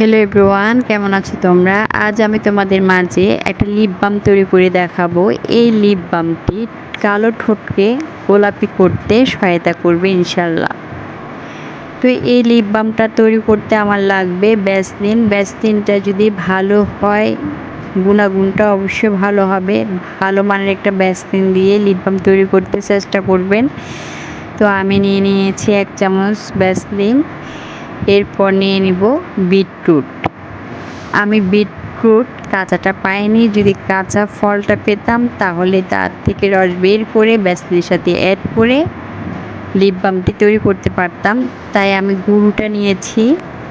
Hello everyone কেমন আছো তোমরা? আজ আমি তোমাদের মাঝে একটা লিপ বাম তৈরি করে দেখাবো। এই লিপ বামটি কালো ঠোঁটকে গোলাপি করতে সহায়তা করবে ইনশাল্লাহ তো এই লিপ বামটা তৈরি করতে আমার লাগবে ব্যাসলিন ব্যাসলিনটা যদি ভালো হয়, গুণাগুণটা অবশ্যই ভালো হবে। ভালো মানের একটা ব্যাসলিন দিয়ে লিপ বাম তৈরি করতে চেষ্টা করবেন। তো আমি নিয়ে নিয়েছি এক চামচ ব্যাসলিন এরপর নিয়ে নিব বিটরুট। আমি বিটরুট কাঁচাটা পাইনি, যদি কাঁচা ফলটা পেতাম তাহলে তার থেকে রস বের করে ব্যাসলির সাথে অ্যাড করে লিপ বামটি তৈরি করতে পারতাম। তাই আমি গুঁড়োটা নিয়েছি।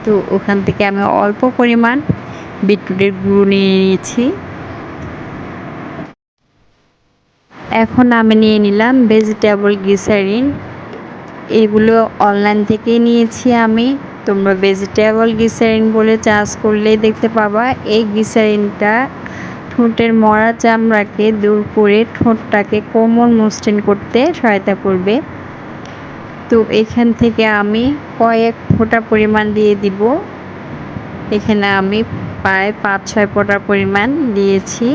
তো ওখান থেকে আমি অল্প পরিমাণ বিটরুটের গুঁড়ো নিয়ে নিয়েছি। এখন আমি নিয়ে নিলাম ভেজিটেবল গ্লিসারিন এগুলো অনলাইন থেকে নিয়েছি আমি। তোমরা ভেজিটেবল গ্লিসারিন বলে চাষ করলেই দেখতে পাবা। এই গ্লিসারিনটা ঠোঁটের মরা চামড়াকে দূর করে ঠোঁটটাকে কোমল মসৃণ করতে সহায়তা করবে। তো এখান থেকে আমি কয়েক ফোঁটা পরিমাণ দিয়ে দিব। এখানে আমি প্রায় পাঁচ ছয় ফোঁটা পরিমাণ দিয়েছি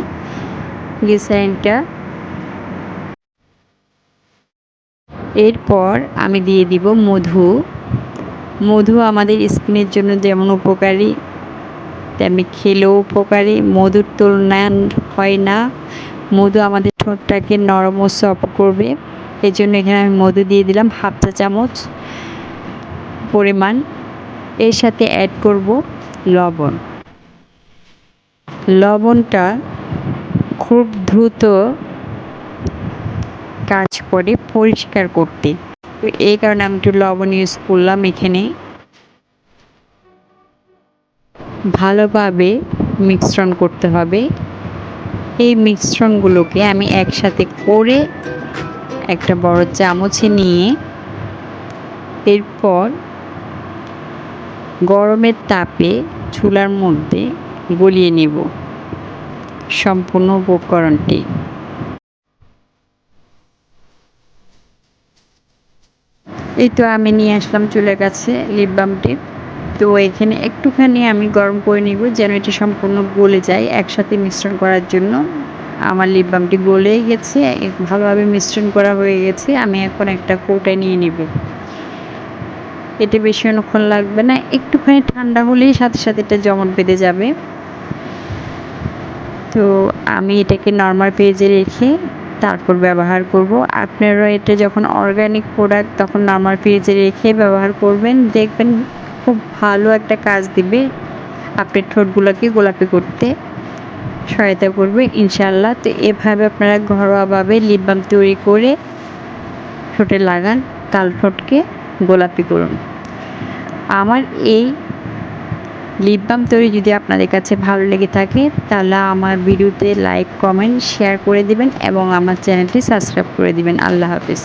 গ্লিসারিনটা এরপর আমি দিয়ে দিব মধু। মধু আমাদের স্কিনের জন্য যেমন উপকারী, তেমনি খেলেও উপকারী। মধুর তুলনা হয় না। মধু আমাদের ঠোঁটটাকে নরম ও সফট করবে। এই জন্য এখানে আমি মধু দিয়ে দিলাম হাফ চা চামচ পরিমাণ। এর সাথে অ্যাড করব লবণ। লবণটা খুব দ্রুত কাজ করে পরিষ্কার করতে। তো এই কারণে আমি একটু লবণ ইউজ করলাম এখানে। ভালোভাবে মিশ্রণ করতে হবে। এই মিশ্রণগুলোকে আমি একসাথে করে একটা বড় চামচে নিয়ে এরপর গরমের তাপে চুলার মধ্যে গলিয়ে নেব সম্পূর্ণ উপকরণটি। এই তো আমি নিয়ে আসলাম চুলের কাছে লিপ বামটি তো এখানে একটুখানি আমি গরম করে নিব যেন এটি সম্পূর্ণ গলে যায় একসাথে মিশ্রণ করার জন্য। আমার লিপ বামটি গলেই গেছে, ভালোভাবে মিশ্রণ করা হয়ে গেছে, আমি এখন একটা কৌটায় নিয়ে নিব। এতে বেশি অনেকক্ষণ লাগবে না, একটুখানি ঠান্ডা হলেই সাথে সাথে এটা জমট বেঁধে যাবে। তো আমি এটাকে নর্মাল পেজে রেখে তারপর ব্যবহার করব। আপনারা এটা যখন অর্গানিক প্রোডাক্ট তখন নর্মাল ফ্রিজে রেখে ব্যবহার করবেন। দেখবেন খুব ভালো একটা কাজ দিবে আপনার ঠোঁটগুলোকে গোলাপি করতে। সহায়তা করবে ইনশাল্লাহ তো এভাবে আপনারা ঘরোয়াভাবে লিপ বাম তৈরি করে ঠোঁটে লাগান, তাল ঠোঁটকে গোলাপি করুন। আমার এই লিপ বাম তৈরি যদি আপনাদের কাছে ভালো লেগে থাকে, তাহলে আমার ভিডিওতে লাইক কমেন্ট শেয়ার করে দিবেন এবং আমার চ্যানেলটি সাবস্ক্রাইব করে দিবেন। আল্লাহ হাফিজ।